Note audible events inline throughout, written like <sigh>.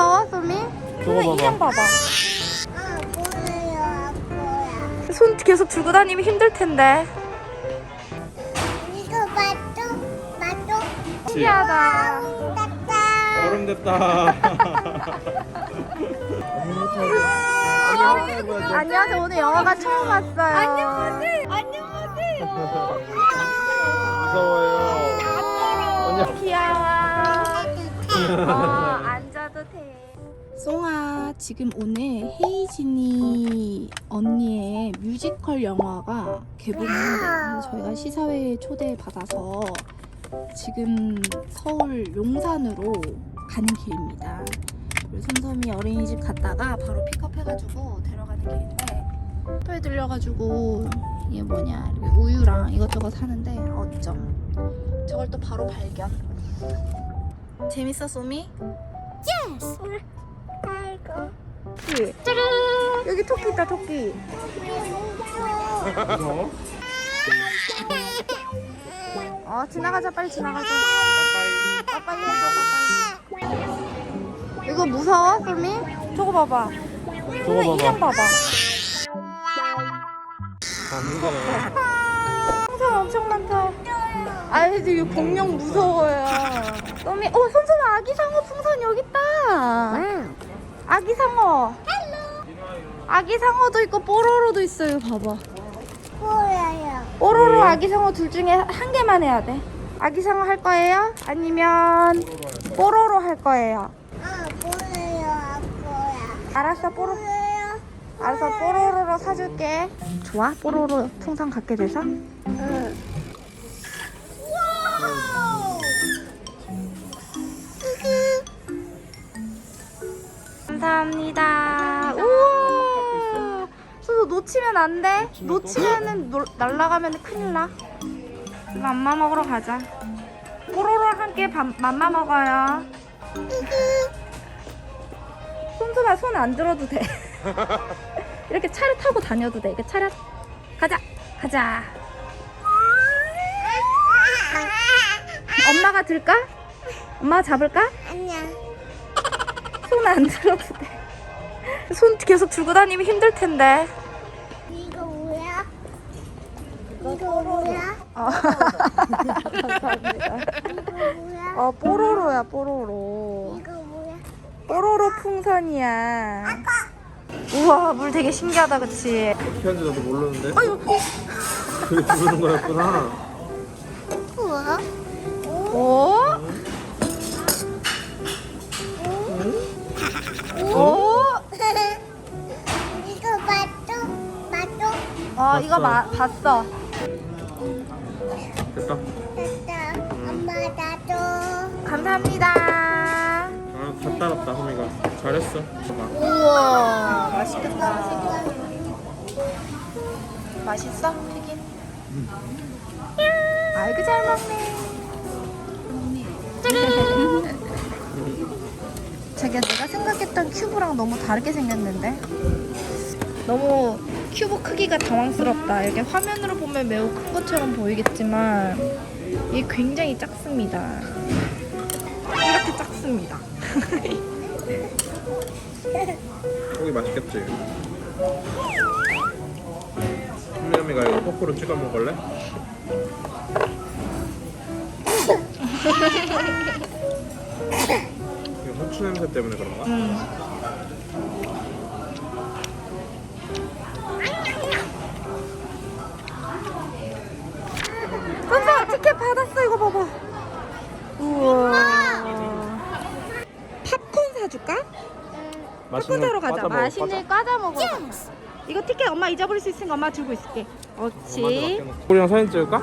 무서워, 소미? 저거 봐봐. 인형 봐봐. 아, 뭐예요, 아빠야? 손 계속 들고 다니면 힘들 텐데. 이거 맞죠? 맞죠? 신기하다. 따따. 얼음 됐다. 안녕하세요. 오늘 영화가 처음 왔어요. 안녕하세요. 무서워요. 안녕. 귀여워. 어. 송아, 지금 오늘 헤이진이 언니의 뮤지컬 영화가 오늘 저희가 시사회에 초대받아서 지금 서울 용산으로 가는 길입니다. 우리 솜솜이 어린이집 갔다가 바로 픽업해가지고 데려가는 길인데 토에 들려가지고 이게 뭐냐 우유랑 이것저것 사는데 어쩜 저걸 또 바로 발견. 재밌어 소 미? 아이고. 토끼. 여기 토끼 있다 토끼. 무서워? <laughs> 어 지나가자 빨리 지나가자. 빠빠이 해줘 빠빠이. 이거 무서워 소미? 저거 봐봐. 저거 인형 봐봐. 봐봐. 가는 거네. 풍선 엄청 많다. 아이 이거 공룡 무서워요. 소미, 어 솜솜아 아기 상어 풍선 여기 있다. 아기 상어. 아기 상어도 있고 뽀로로도 있어요. 봐봐. 뭐예요? 뽀로로 아기 상어 둘 중에 한 개만 해야 돼. 아기 상어 할 거예요? 아니면 뽀로로 할 거예요? 아, 뭐예요? 알았어 뽀로. 뭐예요? 알았어 뽀로로로 사줄게. 좋아? 뽀로로 풍선 갖게 돼서? 응. 감사합니다. 우와. 놓치면 안 돼. 놓치면은 놀- 날아가면 큰일 나. 맘마 먹으러 가자. 뽀로로랑 함께 밥, 맘마 먹어요. 손수가 손 안 들어도 돼. <laughs> 이렇게 차를 타고 다녀도 돼. 이렇게 차를 가자. 가자. 엄마가 들까? 엄마가 잡을까? 아니 야. 손안 들어도 돼. 손 계속 들고 다니면 힘들 텐데. 이거 뭐야? 이거 뭐야? 어. 감사합니다. 이거 뭐야? 어, 뽀로로야, 뽀로로. 이거 뭐야? 뽀로로 풍선이야. 우와, 물 되게 신기하다, 그치? 어떻게 하는지 나도 모르는데. 아유, 그게 부르는 거였구나. 우와. 오? 오? <laughs> 이거 맞죠? 맞죠? 어, 이거 마, 봤어. 됐다. 됐다. 엄마 나도. 감사합니다. 아, 다 따랐다, 호미가. 잘했어. 봐봐. 우와, 맛있겠다. 맛있어? 튀김? 아이고 잘 먹네. 자 <laughs> 기야 내가 생각했던 큐브랑 너무 다르게 생겼는데? 너무 큐브 크기가 당황스럽다. 이렇게 화면으로 보면 매우 큰 것처럼 보이겠지만 이게 굉장히 작습니다. 이렇게 작습니다. <laughs> 고기 맛있겠지? 호미가 이거 포크로 찍어 먹을래? <laughs> 후추 냄새 때문에 그런가? 음. 선생 티켓 받았어 이거 봐봐 우와 팝콘 사줄까? 팝콘 사러 가자 맛있는 과자 먹어 이거 티켓 엄마 잊어버릴 수 있으니까 엄마 들고 있을게 그렇지 우리랑 사진 찍을까?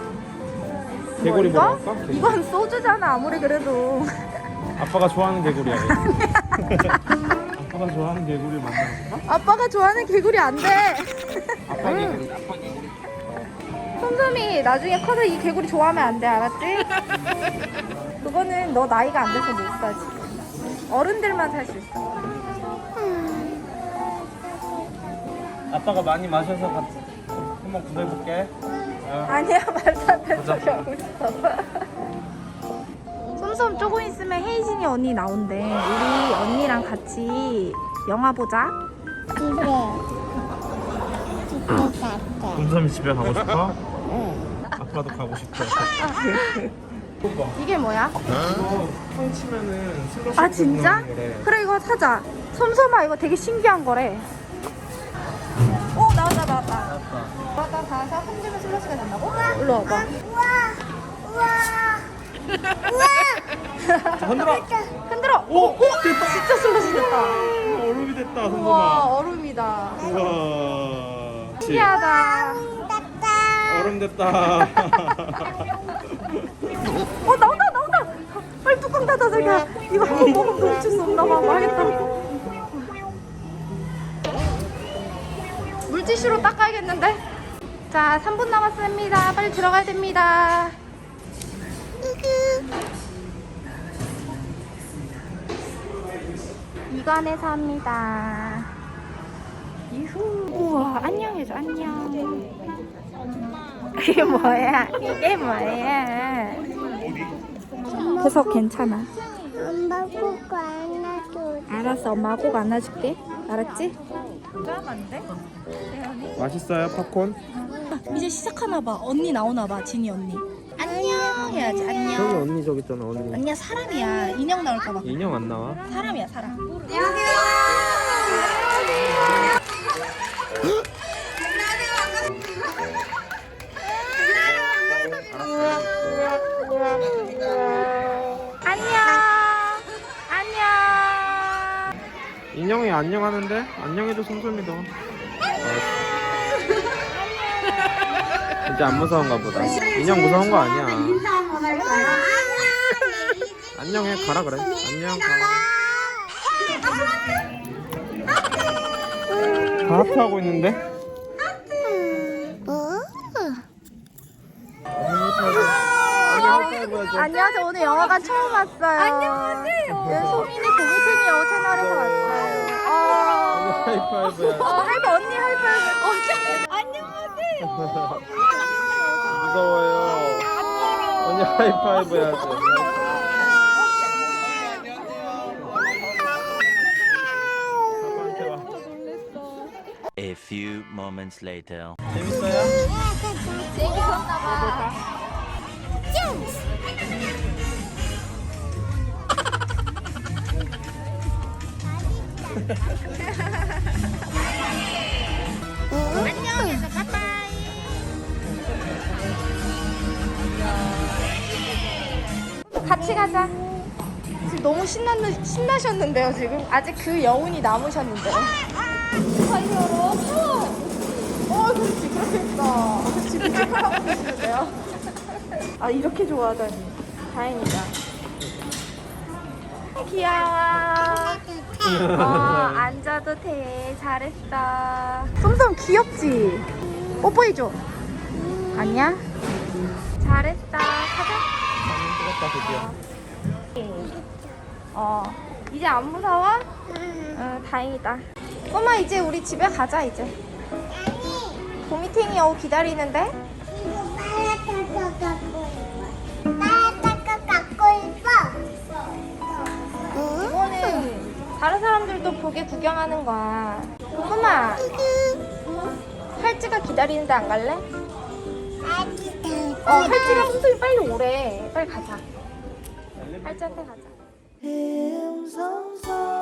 개구리 이거? 먹을까? 개구리. 이건 소주잖아 아무리 그래도 아빠가 좋아하는 개구리야. 아빠가 좋아하는 개구리 만들어볼까? 아빠가 좋아하는 개구리 안 돼 아빠 개구리. 아빠 개구리. 솜솜이 나중에 커서 이 개구리 좋아하면 안 돼 알았지? 그거는 너 나이가 안 돼서 못 사지 어른들만 살 수 있어 아빠가 많이 마셔서 같이 한번 구해볼게. 어. 아니야 말도 안 되는. 소리 하고 있어 솜솜 조금 있으면 헤이진이 언니 나온대 우리 언니랑 같이 영화 보자. 집에. 집에 갔다. 곰섬이 집에 가고 싶어? 아빠도 가고 싶어. 이게 뭐야? 이거 폰 치면은 슬롯 아 진짜? 그래 이거 사자. 솜솜아 이거 되게 신기한 거래. 오 나왔다 나왔다. 나왔다 가서 흔들면 슬러시가 된다고? 일로 와봐. 우와. 우와. 흔들어. 흔들어. 오, 오 됐다. 진짜 슬러시 됐다. 얼음이 됐다, 우와 성범아. 얼음이다. 우와. 신기하다. 얼음 됐다. 어 나온다 나온다. 빨리 뚜껑 닫아 자기야. 이거 한번 먹으면 멈출 수 없나 봐. 망했다. 물티슈로 닦아야겠는데? 자 3분 남았습니다. 빨리 들어가야 됩니다. 이관에서 합니다. 유후. 우와, 안녕해줘, 안녕. <laughs> 이게 뭐야? 이게 뭐야? 계속 괜찮아. 엄마 꼭 안아줘. 알았어, 엄마 꼭 안아줄게. 알았지? 맛있어요, 팝콘? 이제 시작하나 봐. 언니 나오나 봐, 진이 언니. 안녕 해야지, 안녕. 언니 저기 있잖아, 언니. 언니야 사람이야. 인형 나올까 봐. 인형 안 나와? 사람이야, 사람. 안녕. 안녕. 인형이 안녕하는데? 안녕해줘, 솜솜이도. 이제 안 무서운가 보다. 인형 무서운 거 아니야. 안녕해, 가라 그래. 안녕, 가라. 다 하트 하고 있는데? 뭐? 안녕하세요. 오늘 영화관 처음 왔어요. 안녕하세요. 네, 소민이 고기탱이 여우 채널에서 왔어요. 어, 하이파이브야. 어, 하이파 언니 하이파이브. 어, 안녕하세요. <laughs> 무서워요. 언니 하이파이브 해야지. A few moments later. 재밌어요? 재밌었나봐. <laughs> 같이 가자. 지금 너무 신나, 신나셨는데요, 지금? 아직 그 여운이 남으셨는데요. 달려로 파! 어, 그렇지, 그렇게 했다. 지금 체크하고 계시는데요? 아, 이렇게 좋아하다니. 다행이다. 귀여워. 어, 앉아도 돼. 잘했어. 솜솜 귀엽지? 뽀뽀해줘. 아니야? 잘했어. 가자. 찍었다, 드디어. 어, 이제 안 무서워? 응, 다행이다. 꼬마 이제 우리 집에 가자 이제. 도미탱이 여우 기다리는데? 이거 빨갛게 갖고 있어. 빨갛게 갖고 있어. 응? 이거는 다른 사람들도 보게 구경하는 거야. 꼬마, 할지가 기다리는데 안 갈래? 어, 할지가 솜솜이 빨리 오래. 빨리 가자. 할지한테 가자. 흠성성